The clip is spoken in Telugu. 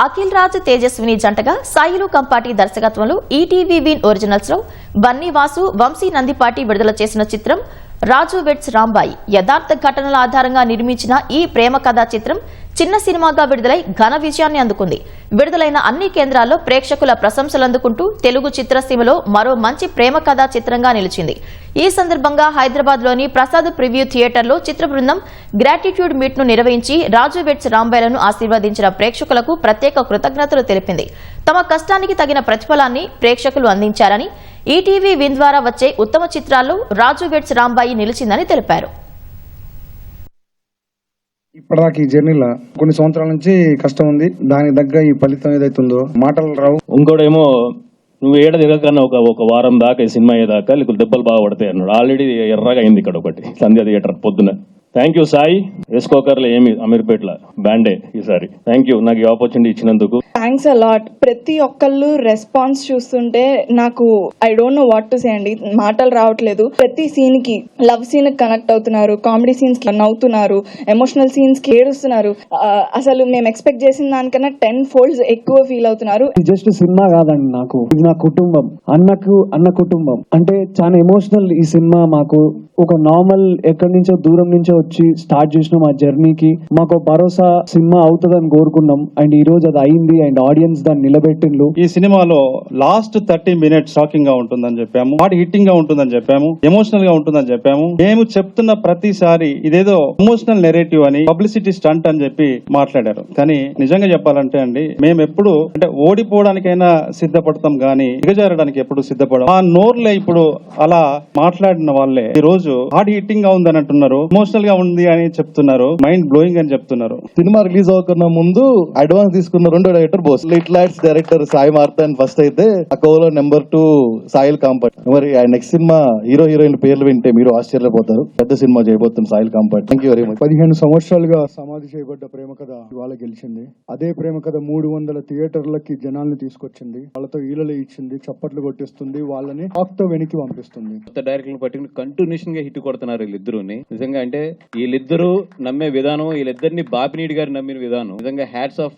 అఖిల్ రాజ్ తేజస్విని జంటగా సాయిలు కంపాటి దర్శకత్వంలో ఈటీవీ విన్ ఒరిజినల్స్లో బన్నీ వాసు వంశీ నందిపాటి విడుదల చేసిన చిత్రం రాజు వెట్స్ రాంబాయి యథార్థ ఘటనల ఆధారంగా నిర్మించిన ఈ ప్రేమ కథా చిత్రం చిన్న సినిమాగా విడుదలై ఘన విజయాన్ని అందుకుంది. విడుదలైన అన్ని కేంద్రాల్లో ప్రేక్షకుల ప్రశంసలు అందుకుంటూ తెలుగు చిత్రసీమలో మరో మంచి ప్రేమ కథా చిత్రంగా నిలిచింది. ఈ సందర్భంగా హైదరాబాద్లోని ప్రసాద్ ప్రివ్యూ థియేటర్లో చిత్ర బృందం గ్రాటిట్యూడ్ మీట్ను నిర్వహించి రాజు వెట్స్ రాంబైలను ఆశీర్వదించిన ప్రేక్షకులకు ప్రత్యేక కృతజ్ఞతలు తెలిపింది. తమ కష్టానికి తగిన ప్రతిఫలాన్ని ప్రేక్షకులు అందించారని ఈటీవీ విన్ ద్వారా వచ్చే ఉత్తమ చిత్రాల్లో రాజు వెట్స్ రాంబాయి నిలిచిందని తెలిపారు. ఇప్పటిదాకా ఈ జర్నీలో కొన్ని సంవత్సరాల నుంచి కష్టం ఉంది. దానికి తగ్గ ఈ ఫలితం ఏదైతుందో మాటలు రావు. ఇంకోటేమో నువ్వు ఏడ తిరగకన్నా ఒక ఒక వారం దాకా ఈ సినిమా అయ్యేదాకా లేకపోతే దెబ్బలు బాగా పడతాయి అన్నాడు. ఆల్రెడీ ఎర్రగా అయింది ఇక్కడ ఒకటి. సంధ్య థియేటర్ పొద్దున. Thank you Sai. వేసుకోకర్లే ఏమి అమీర్పేట్ల? బ్యాండే ఈసారి. థ్యాంక్ యూ నాకు ఈ ఆపర్చునిటీ ఇచ్చినందుకు. థ్యాంక్స్ అలాట్ ప్రతి ఒక్కళ్ళు రెస్పాన్స్ చూస్తుంటే నాకు I don't know what to say అండి. మాటలు రావట్లేదు. ప్రతి సీన్కి లవ్ సీన్ కనెక్ట్ అవుతున్నారు. కామెడీ సీన్స్కి నవ్వుతున్నారు. ఎమోషనల్ సీన్స్కి ఏడుస్తున్నారు. అసలు మేము ఎక్స్పెక్ట్ చేసిన దానికన్నా టెన్ ఫోల్డ్స్ ఎక్కువ ఫీల్ అవుతున్నారు. ఇది జస్ట్ సినిమా కాదండి నాకు. ఇది నా కుటుంబం. అన్నకు అన్న కుటుంబం. అంటే చాలా ఎమోషనల్ ఈ సినిమా మాకు. ఒక నార్మల్ ఎక్కడి నుంచో దూరం నుంచో వచ్చి స్టార్ట్ చేసిన మా జర్నీకి మాకు భరోసా సినిమా అవుతుందని కోరుకున్నాం. అండ్ ఈ రోజు అది అయింది. అండ్ ఆడియన్స్ దాన్ని నిలబెట్టిండ్రు. ఈ సినిమాలో లాస్ట్ థర్టీ మినిట్స్ షాకింగ్గా ఉంటుందని చెప్పాము. హార్ట్ హిట్టింగ్గా ఉంటుందని చెప్పాము. ఎమోషనల్గా ఉంటుందని చెప్పాము. మేము చెప్తున్న ప్రతిసారి ఇదేదో ఎమోషనల్ నెరేటివ్ అని పబ్లిసిటీ స్టంట్ అని చెప్పి మాట్లాడారు. కానీ నిజంగా చెప్పాలంటే అండి మేము ఎప్పుడు అంటే ఓడిపోవడానికైనా సిద్ధపడతాం గానీ దిగజారడానికి ఎప్పుడు సిద్ధపడం. ఆ నోర్లే ఇప్పుడు అలా మాట్లాడిన వాళ్ళే. ఈ రోజు హార్ట్ హిట్టింగ్గా ఉందని అంటున్నారు ఎమోషనల్గా ఉంది అని చెప్తున్నారు. మైండ్ బ్లోయింగ్ అని చెప్తున్నారు. సినిమా రిలీజ్ అవ్వకన్నా ముందు అడ్వాన్స్ తీసుకున్న రెండో డైరెక్టర్ బోస్ లిట్ లాడ్స్ డైరెక్టర్ సాయి మార్తన్ ఫస్ట్ అయితే అకోలో నెంబర్ టూ సాయిల్ కాంపట్. మరి ఆ నెక్స్ట్ సినిమా హీరో హీరోయిన్ పేర్లు వింటే మీరు ఆశ్చర్యపోతారు. పెద్ద సినిమా చేయబోతుంది Sailu Kampati. Thank you very much పదిహేను సంవత్సరాలుగా సమాధి చేయబడ్డ ప్రేమ కథ ఇవాళ గెలిచింది. అదే ప్రేమ కథ మూడు వందల థియేటర్లకి జనాల్ని తీసుకొచ్చింది. వాళ్ళతో ఈలలు ఇచ్చింది చప్పట్లు కొట్టిస్తుంది వాళ్ళని తో వెనక్కి పంపిస్తుంది. కొత్త డైరెక్టర్లు పట్టుకుని కంటిన్యూషన్గా హిట్ కొడుతున్నారు వీళ్ళిద్దరుని. నిజంగా అంటే వీళ్ళిద్దరూ నమ్మే విధానం వీళ్ళిద్దరిని బాపినీడి గారు నమ్మిన విధానం. నిజంగా హ్యాట్స్ ఆఫ్